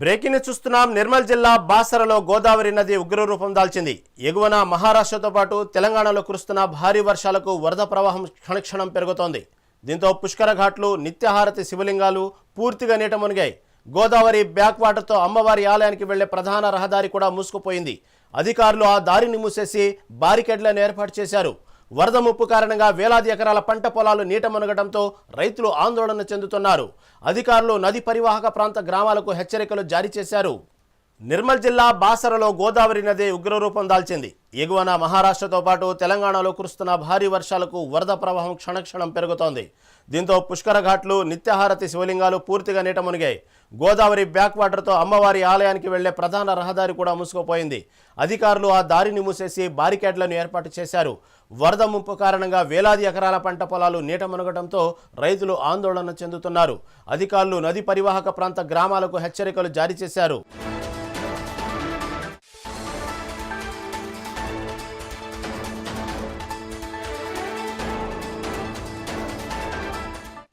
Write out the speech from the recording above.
Breaking చూస్తున్నాం. నిర్మల్ జిల్లా బాసరలో గోదావరి నది ఉగ్ర రూపం దాల్చింది. ఎగువన మహారాష్ట్రతో పాటు తెలంగాణలో కురుస్తున్న భారీ వర్షాలకు వరద ప్రవాహం క్షణక్షణం పెరుగుతోంది. దీంతో పుష్కర ఘాట్లు నిత్యహారతి శివలింగాలు పూర్తిగా నీట మునిగాయి. గోదావరి బ్యాక్ వాటర్తో అమ్మవారి ఆలయానికి వెళ్ళే ప్రధాన రహదారి కూడా మూసుకుపోయింది. అధికారులు ఆ దారిని మూసేసి బారికేడ్లను ఏర్పాటు చేశారు. వరద ముప్పు కారణంగా వేలాది ఎకరాల పంట పొలాలు నీట మునగడంతో రైతులు ఆందోళన చెందుతున్నారు. అధికారులు నది పరివాహక ప్రాంత గ్రామాలకు హెచ్చరికలు జారీ చేశారు. నిర్మల్ జిల్లా బాసరలో గోదావరి నది ఉగ్రరూపం దాల్చింది. ఎగువన మహారాష్ట్రతో పాటు తెలంగాణలో కురుస్తున్న భారీ వర్షాలకు వరద ప్రవాహం క్షణక్షణం పెరుగుతోంది. దీంతో పుష్కర ఘాట్లు నిత్యహారతి శివలింగాలు పూర్తిగా నీట మునిగాయి. గోదావరి బ్యాక్ వాటర్తో అమ్మవారి ఆలయానికి వెళ్ళే ప్రధాన రహదారి కూడా మూసుకుపోయింది. అధికారులు ఆ దారిని మూసేసి బారికేడ్లను ఏర్పాటు చేశారు. వరద ముంపు కారణంగా వేలాది ఎకరాల పంట పొలాలు నీట మునగడంతో రైతులు ఆందోళన చెందుతున్నారు. అధికారులు నది పరివాహక ప్రాంత గ్రామాలకు హెచ్చరికలు జారీ చేశారు.